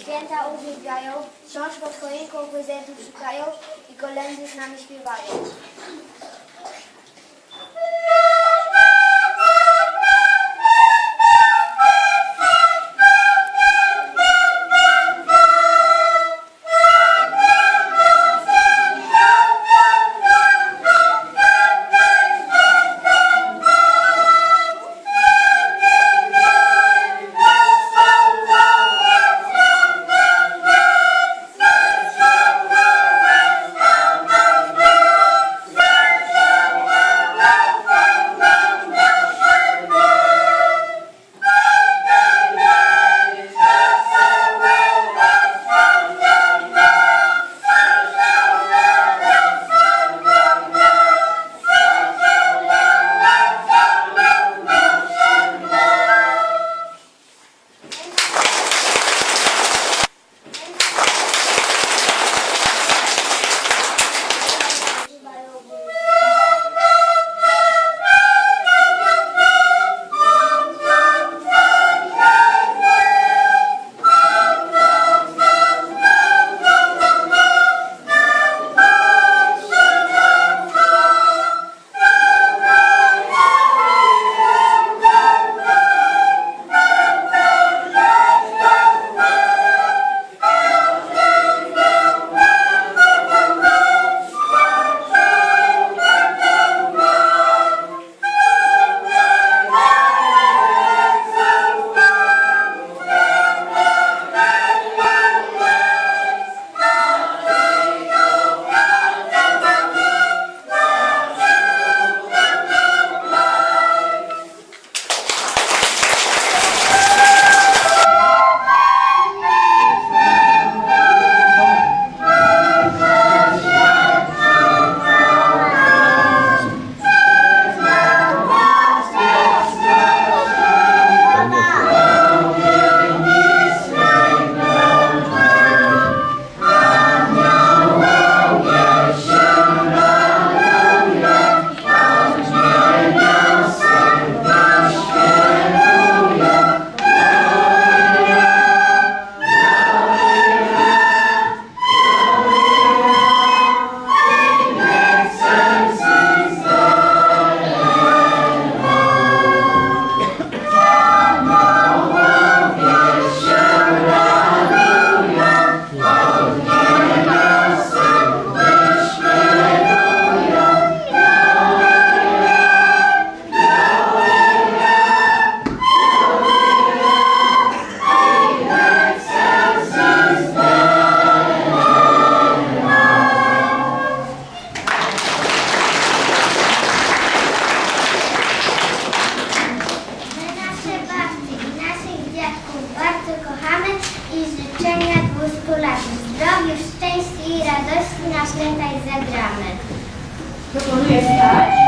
święta uwielbiają, książ pod choinką gwiazdy szukają i kolędy z nami śpiewają. Kochamy i życzenia 200 lat zdrowiu, szczęścia i radości na święta i zagramy. Proponuję stać.